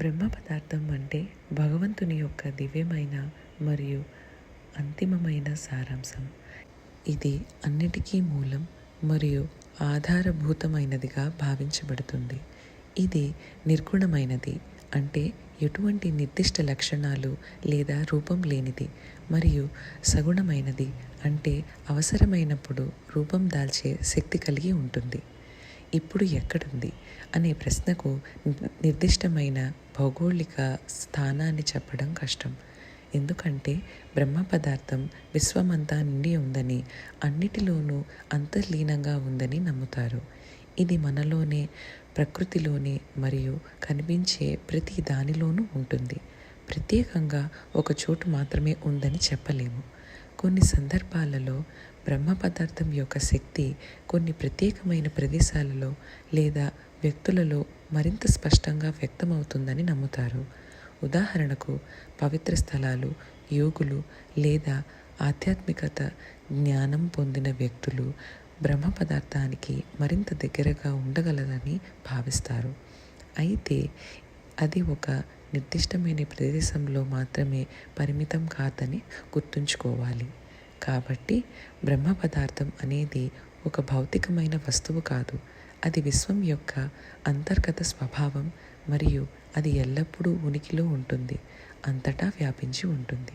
బ్రహ్మ పదార్థం అంటే భగవంతుని యొక్క దివ్యమైన మరియు అంతిమమైన సారాంశం. ఇది అన్నిటికీ మూలం మరియు ఆధారభూతమైనదిగా భావించబడుతుంది. ఇది నిర్గుణమైనది అంటే ఎటువంటి నిర్దిష్ట లక్షణాలు లేదా రూపం లేనిది మరియు సగుణమైనది అంటే అవసరమైనప్పుడు రూపం దాల్చే శక్తి కలిగి ఉంటుంది. ఇప్పుడు ఎక్కడుంది? అనే ప్రశ్నకు నిర్దిష్టమైన భౌగోళిక స్థానాన్ని చెప్పడం కష్టం. ఎందుకంటే బ్రహ్మ పదార్థం విశ్వమంతా నిండి ఉందని అన్నిటిలోనూ అంతర్లీనంగా ఉందని నమ్ముతారు. ఇది మనలోనే ప్రకృతిలోనే మరియు కనిపించే ప్రతి దానిలోనూ ఉంటుంది. ప్రత్యేకంగా ఒక చోటు మాత్రమే ఉందని చెప్పలేము. కొన్ని సందర్భాలలో బ్రహ్మ పదార్థం యొక్క శక్తి కొన్ని ప్రత్యేకమైన ప్రదేశాలలో లేదా వ్యక్తులలో మరింత స్పష్టంగా వ్యక్తమవుతుందని నమ్ముతారు. ఉదాహరణకు పవిత్ర స్థలాలు యోగులు లేదా ఆధ్యాత్మికత జ్ఞానం పొందిన వ్యక్తులు బ్రహ్మ పదార్థానికి మరింత దగ్గరగా ఉండగలదని భావిస్తారు. అయితే అది ఒక నిర్దిష్టమైన ప్రదేశంలో మాత్రమే పరిమితం కాదని గుర్తుంచుకోవాలి. కాబట్టి బ్రహ్మ పదార్థం అనేది ఒక భౌతికమైన వస్తువు కాదు. అది విశ్వం యొక్క అంతర్గత స్వభావం మరియు అది ఎల్లప్పుడూ ఉనికిలో ఉంటుంది అంతటా వ్యాపించి ఉంటుంది.